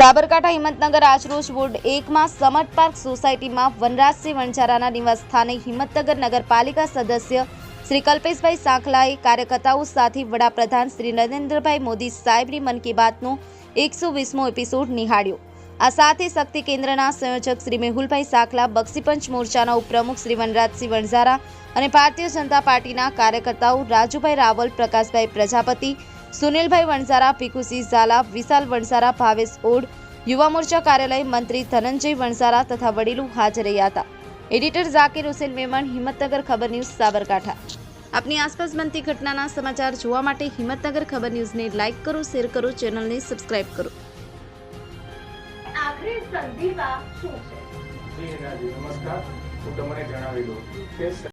સાબરકાંઠા હિંમતનગર આજરોજ વોર્ડ એકમાં સમટ પાર્ક સોસાયટીમાં વનરાજસિંહ વણઝારાના નિવાસસ્થાને હિંમતનગર નગરપાલિકા સદસ્ય શ્રી કલ્પેશભાઈ સાંખલાએ કાર્યકર્તાઓ સાથે વડાપ્રધાન શ્રી નરેન્દ્રભાઈ મોદી સાહેબની મન કી બાતનો એકસો વીસમો એપિસોડ નિહાળ્યો. આ સાથે શક્તિ કેન્દ્રના સંયોજક શ્રી મેહુલભાઈ સાંખલા, બક્ષીપંચ મોરચાના ઉપપ્રમુખ શ્રી વનરાજસિંહ વણઝારા અને ભારતીય જનતા પાર્ટીના કાર્યકર્તાઓ રાજુભાઈ રાવલ, પ્રકાશભાઈ પ્રજાપતિ સુનિલભાઈ વણઝારા ભીખુસિંહ ઝાલા વિશાલ વણઝારા ભાવેશ ઓડ યુવા મોરચા કાર્યાલય મંત્રી ધનંજય વણઝારા તથા વડીલો હાજર રહ્યા હતા. એડિટર ઝાકીર હુસેન મેમણ હિંમતનગર ખબર ન્યૂઝ સાબરકાંઠા. આપની આસપાસ બનતી ઘટનાના સમાચાર જોવા માટે હિંમતનગર ખબર ન્યૂઝને લાઇક કરો શેર કરો ચેનલને સબસ્ક્રાઇબ કરો. આખરી સંધિવા શું છે? નમસ્કાર. હું તમને જણાવી દઉં કે